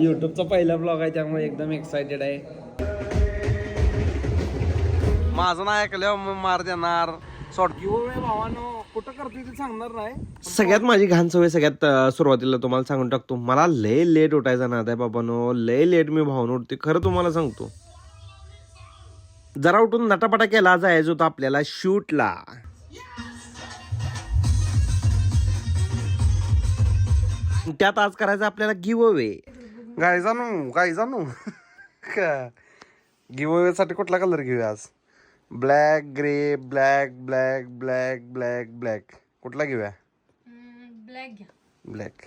यूट्यूबचा पहिला ब्लॉग आहे त्यामुळे एकदम एक्सायटेड आहे. माझं नाही ऐकलं मग मार देणार. कुठं करतोय ते सांगणार नाही. सगळ्यात माझी घाण सवय सगळ्यात सुरुवातीला तुम्हाला सांगून टाकतो. मला लय लेट उठायचा नाद आहे बाबानो. लय लेट मी भावून उठते खरं तुम्हाला सांगतो. जरा उठून नटापटा केला जायचं होतं आपल्याला शूटला त्यात आज करायचं आपल्याला गिव अवे गाय जाणू गाय जाणू गिवसाठी कुठला कलर घेऊया आज? Black grey black black black black black कुठला घेऊया? ब्लॅक घ्या. ब्लॅक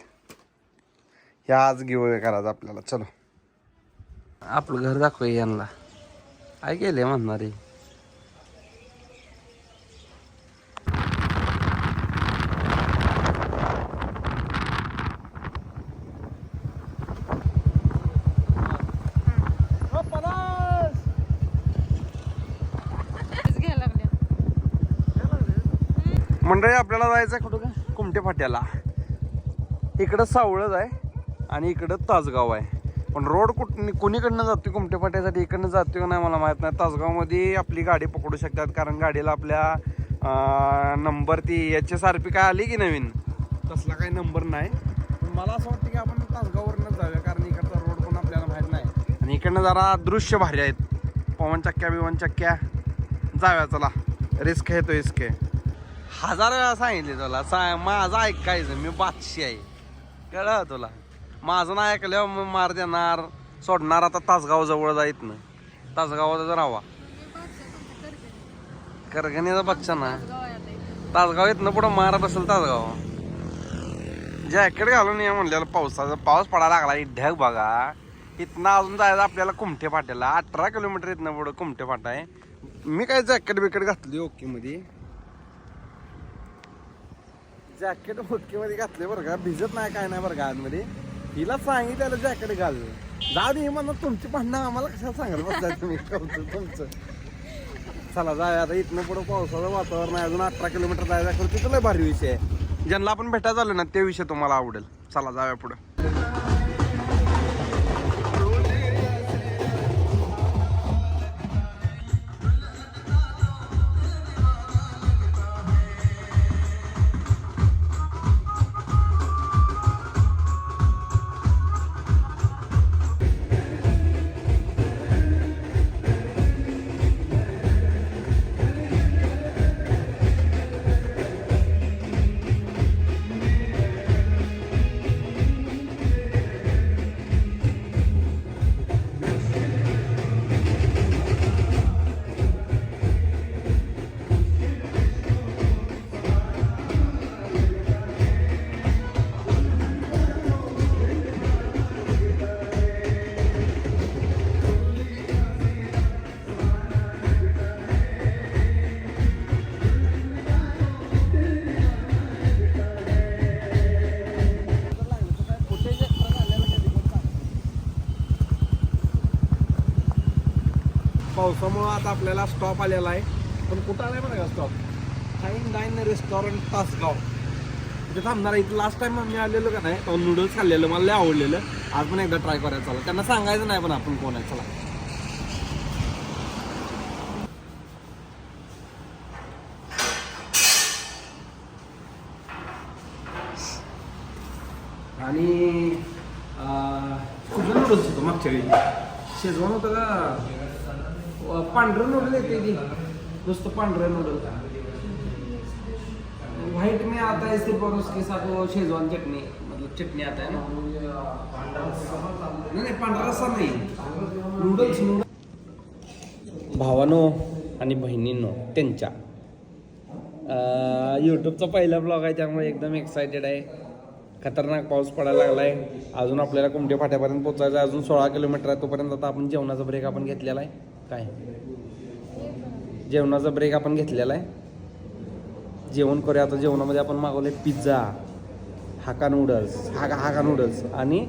ह्या आज गिव करायचं आपल्याला. चलो. आपलं घर दाखवूया यांना. काय केले म्हणणारे मंडळी आपल्याला जायचं आहे कुठं का कुमटे फाट्याला. इकडं सावळच आहे आणि इकडं तासगाव आहे. पण रोड कुठ कोणीकडनं जातो कुमटे फाट्यासाठी इकडनं जातो का नाही मला माहीत नाही. तासगावमध्ये आपली गाडी पकडू शकतात कारण गाडीला आपल्या नंबर ती एच एस आर पी काय आली की नवीन? तसला काही नंबर नाही. पण मला असं वाटतं की आपण तासगाववरनं जाऊया कारण इकडचा रोड पण आपल्याला माहीत नाही. आणि इकडनं जरा दृश्य भारी आहेत. पवन चक्क्या बिवन चक्क्या. जाव्या चला. रिस्क आहे तो रिस्क आहे. हजार वेळा सांगितले तुला. सा माझं ऐकायचं मी बादशी आहे. कळलं तुला? माझं नाही ऐकलं मग मार देणार. सोडणार आता तासगाव जवळ जाईत ना तासगावात राहावा करगणीचा बच्चा ना. तासगाव येत ना पुढं मार बसेल तासगाव. जॅकेट घालून ये म्हणलेलं पावसाचा पाऊस पडायला लागला. ढग बघा. इथनं अजून जायचं आपल्याला कुमठे फाट्याला. अठरा किलोमीटर इथनं पुढं कुमठे फाटा आहे. मी काय जॅकेट बिकेट घातली ओके मध्ये? जॅकेट ओके घातले बरं का. भिजत नाही काय नाही बरं का आतमध्ये. हिला सांगितलं जॅकेट घाल. जाऊ दे म्हणून तुमची भांडणं आम्हाला कशा सांगायला बसताय तुम्ही? तुमचं तुमचं. चला जाऊया. आता इथनं पुढं पावसाचं वातावरण आहे. अजून अठरा किलोमीटर जायचं खरं तिथं लय भारी विषय आहे. ज्यांना आपण भेटायचं झालो ना ते विषय तुम्हाला आवडेल. चला जाऊया पुढं. पावसामुळं आता आपल्याला स्टॉप आलेला आहे. पण कुठं आला आहे बघा stop fine dine restaurant Tasgaon. तिथे थांबणार आहे. इथं लास्ट टाइम मी आलेलो का नाही तो नूडल्स खाल्लेलं मला लय आवडलेलं. आज पण एकदा ट्राय करायचं चला. त्यांना सांगायचं नाही पण आपण कोण आहे चला. आणि कुठलं नूडल्स होतं मागच्या वेळी? शेजवान होतं का? पांढरं नूडल येते ती नुसतं पांढरं नूडल व्हाईट में आता है सिर्फ और उसके साथ वो शेजवान चटनी मतलब चटनी आता है ना? नहीं नहीं पांढरा रस्सा नाही. नूडल्स नूडल्स भावानो आणि बहिणींनो त्यांच्या. यूट्यूबचा पहिला ब्लॉग आहे त्यामुळे एकदम एक्सायटेड आहे. खतरनाक पाऊस पडायला लागला आहे अजून आपल्याला कुमटे फाट्यापर्यंत पोचायचं अजून सोळा किलोमीटर आहे तोपर्यंत आता आपण जेवणाचा ब्रेक आपण घेतलेला आहे. काय? जेवणाचा ब्रेक आपण घेतलेला आहे. जेवण करूया. आता जेवणामध्ये आपण मागवले पिझ्झा हाका नूडल्स हाका हाका नूडल्स आणि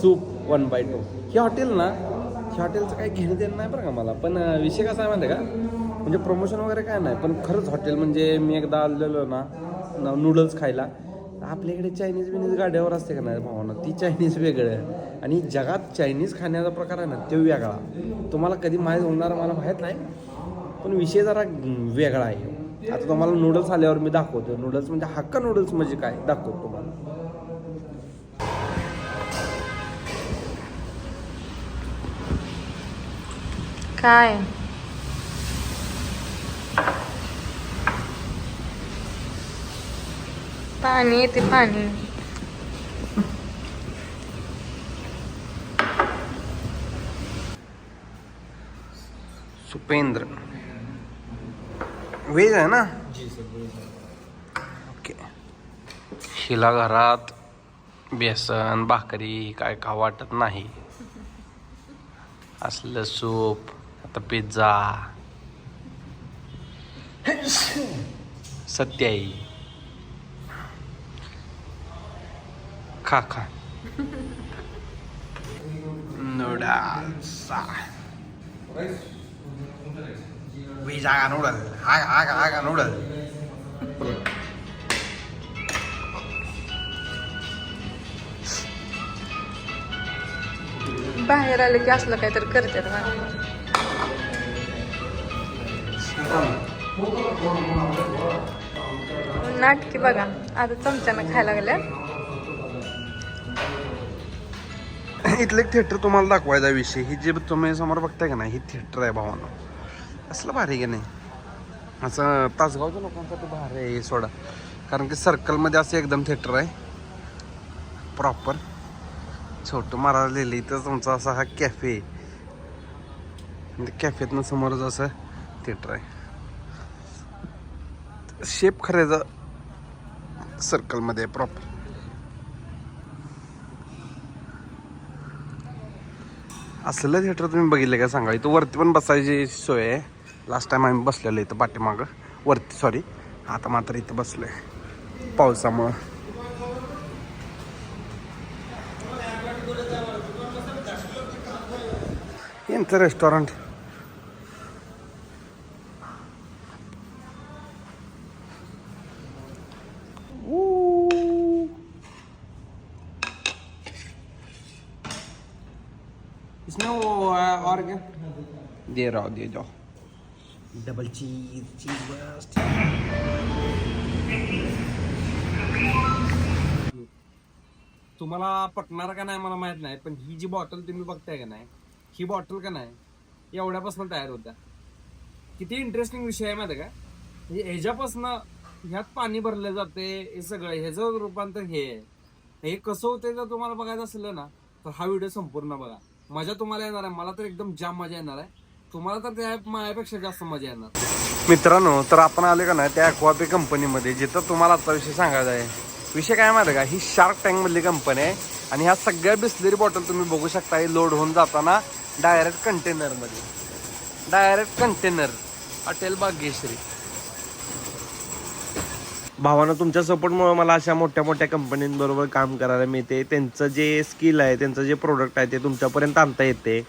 सूप वन बाय टू हे हॉटेल ना हे हॉटेलचं काही घेणं देणं नाही बरं का मला. पण विषय कसा आहे माहिती आहे का? म्हणजे प्रमोशन वगैरे काय नाही. पण खरंच हॉटेल म्हणजे मी एकदा आलेलो ना नूडल्स खायला. आपल्याकडे चायनीज बिनीज गाड्यावर असते का नाही भावना? ती चायनीज वेगळं आहे. आणि जगात चायनीज खाण्याचा प्रकार आहे ना तो वेगळा. तुम्हाला कधी माहीत होणार मला माहीत नाही पण विषय जरा वेगळा आहे. आता तुम्हाला नूडल्स आल्यावर मी दाखवतो. नूडल्स म्हणजे हक्का नूडल्स म्हणजे काय? दाखवतो तुम्हाला. काय? पाणी येते पाणी. सुपेंद्र. वेज आहे ना? ओके. हिला घरात बेसन भाकरी काय का वाटत नाही. असलं सूप आता पिझ्झा. सत्याई. खा खा. नूडल्स. पिझ्झा का नूडल का हा का नूडल बाहेर आले की असलं काहीतरी करतात ना. नाटकी बघा. आता चमच्यानं खायला लागल्या इथलं एक थिएटर तुम्हाला दाखवायचा विषय. ही जे तुम्ही समोर बघताय का नाही ही थिएटर आहे भावानं. असलं भारी आहे की नाही? असं तासगावच्या लोकांसाठी भारी आहे सोडा. कारण की सर्कलमध्ये असं एकदम थिएटर आहे. प्रॉपर छोटं महाराज लिहिलं इथं तुमचा असा हा कॅफे कॅफेतनं समोरच असं थिएटर आहे. शेप खऱ्याचा सर्कलमध्ये आहे प्रॉपर असलं थिएटर तुम्ही बघितलं का सांगा? इथं वरती पण बसायची सोय आहे. लास्ट टाईम आम्ही बसलेलो इथं पाठीमागं. वरती सॉरी आता मात्र इथं बसलोय. पावसामुळं. यांचं रेस्टॉरंट इसमें वो और क्या दे रहा हूँ दे जाओ. डबल चीज चीज तुम्हाला पटणार का नाही मला माहीत नाही पण ही जी बॉटल तुम्ही बघताय का नाही ही बॉटल का नाही एवढ्यापासून तयार होत्या. किती इंटरेस्टिंग विषय आहे माहिती आहे का? म्हणजे ह्याच्यापासून ह्यात पाणी भरलं जाते हे सगळं ह्याचं रूपांतर हे आहे. हे कसं होते जर तुम्हाला बघायचं असलं ना तर हा व्हिडिओ संपूर्ण बघा. मजा तुम्हाला येणार आहे. मला तर एकदम जाम मजा येणार आहे. तुम्हाला तर त्या माझ्यापेक्षा जास्त मजा येणार. मित्रांनो तर आपण आले का नाही त्या अक्वापे कंपनीमध्ये जिथं तुम्हाला आता विषय सांगायचा आहे. विषय काय माहिती आहे का? ही शार्क टँक मधली कंपनी आहे आणि ह्या सगळ्या बिस्लरी बॉटल तुम्ही बघू शकता हे लोड होऊन जाताना डायरेक्ट कंटेनरमध्ये डायरेक्ट कंटेनर हॉटेल भाग्यश्री भावानं तुमच्या सपोर्टमुळे मला अशा मोठ्या मोठ्या कंपनींबरोबर काम करायला मिळते. त्यांचं जे स्किल आहे त्यांचं जे प्रोडक्ट आहे ते तुमच्यापर्यंत आणता येते.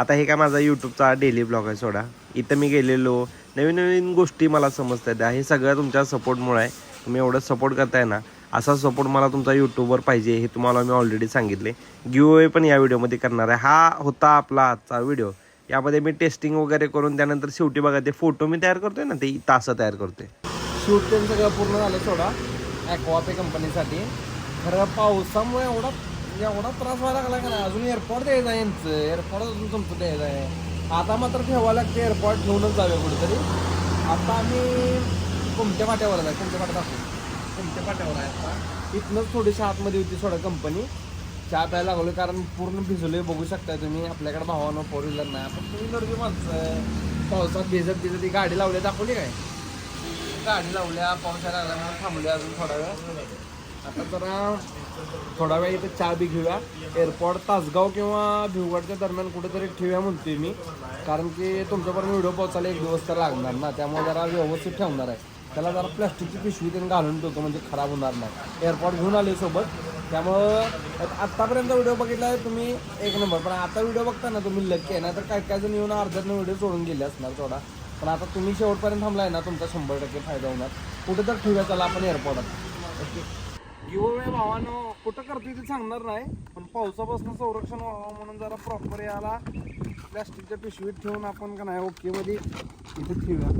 आता हे काय माझा यूट्यूबचा डेली ब्लॉग आहे सोडा. इथं मी गेलेलो. नवीन नवीन गोष्टी मला समजतात. त्या हे सगळं तुमच्या सपोर्टमुळे आहे. तुम्ही एवढं सपोर्ट करताय ना असा सपोर्ट मला तुमचा यूट्यूबवर पाहिजे हे तुम्हाला मी ऑलरेडी सांगितले. गिवअवे पण या व्हिडिओमध्ये करणार आहे. हा होता आपला आजचा व्हिडिओ यामध्ये मी टेस्टिंग वगैरे करून त्यानंतर शेवटी बघा ते फोटो मी तयार करतोय ना ते तासं तयार करतोय. शूट ते सगळं पूर्ण झालं सोडा. ॲक्वापे कंपनीसाठी खरं पावसामुळे एवढा एवढा त्रास व्हायला लागला का नाही? अजून एअरपोर्ट द्यायचं आहे यांचं एअरपोर्ट अजून तुमचं द्यायचं आहे आता मात्र ठेवावं लागते एअरपोर्ट ठेवूनच जाऊया कुठेतरी. आता आम्ही कुमट्या पाट्यावर आहे? कुमट्या पाट्या दाखवू कुमट्या पाट्यावर आहे आता? इथनंच थोडीशी आतमध्ये होती थोडं कंपनी चहा प्यायला लागलो कारण पूर्ण भिजलोय बघू शकताय तुम्ही. आपल्याकडे भावानं फोर व्हीलर नाही. आपण तुम्ही गर्दी माणसं पावसात भिजत भिजत ती गाडी लावली. दाखवली काय? गाडी लावल्या पावसाला यायला थांबल्या अजून थोडा वेळ. आता जरा थोडा वेळ इथे चहा बी घेऊया. एअरपोर्ट तासगाव किंवा भिवगडच्या दरम्यान कुठेतरी ठेवूया म्हणतोय मी. कारण की तुमच्यापर्यंत व्हिडिओ पोहोचायला एक दिवस तर लागणार ना त्यामुळे जरा व्यवस्थित ठेवणार आहे. त्याला जरा प्लॅस्टिकची पिशवी त्यांनी घालून ठेवतो म्हणजे खराब होणार नाही. एअरपोर्ट घेऊन आले सोबत. त्यामुळं आत्तापर्यंत व्हिडिओ बघितला तुम्ही एक नंबर. पण आता व्हिडिओ बघता ना तुम्ही लक्की आहे ना तर काय काय जण येऊन अर्ध्यानं व्हिडिओ सोडून गेले असणार थोडा. पण आता तुम्ही शेवटपर्यंत थांबलाय ना तुमचा शंभर टक्के फायदा होणार. कुठे तर ठेवूया चला आपण एअरपोर्टात. ओके. गिववे भावानं कुठं करतोय ते सांगणार नाही. पण पावसापासून संरक्षण व्हावं म्हणून जरा प्रॉपर याला प्लॅस्टिकच्या पिशवीत ठेवून आपण का नाही ओके मध्ये इथे ठेवूया.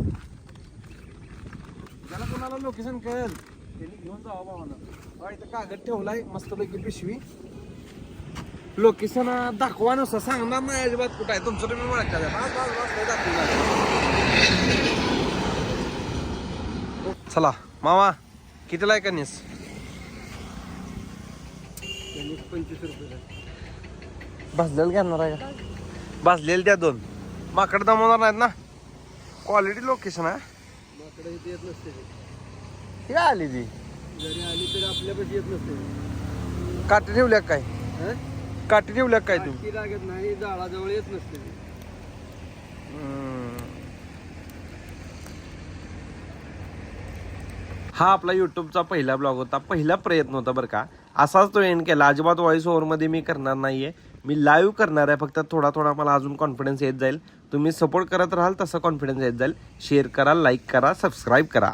ज्याला कोणाला लोकेशन कळेल त्यांनी घेऊन जावं भावानं. हा इथं कागद ठेवलाय मस्तपैकी पिशवी. लोकेशन दाखवा नुसतं सांगणार नाही अजिबात कुठं आहे. तुमचं तुम्ही ओळख बस बस बस दाखवून चला मामा कितीला आहे कनिस पंचवीस रुपये भाजलेलं घेणार आहे का? भाजलेलं त्या दोन. माकड दमवणार नाहीत ना? क्वालिटी लोकेशन आहे. माकडे इथे येत नसते ही काय आली ती. जरी आली तरी आपल्यापाशी येत नसते काठी ठेवल्या काय? काठी ठेवल्या काय तू? ती लागत नाही जाळाजवळ येत नसते हा आपला युट्यूबचा पहिला ब्लॉग होता. पहिला प्रयत्न होता बरं का. असाच तो एंड केला. अजिबात व्हॉइस ओव्हरमध्ये मी करणार नाही आहे मी लाईव्ह करणार आहे. फक्त थोडा थोडा मला अजून कॉन्फिडन्स येत जाईल. तुम्ही सपोर्ट करत राहाल तसं कॉन्फिडन्स येत जाईल. शेअर करा लाईक करा सबस्क्राईब करा.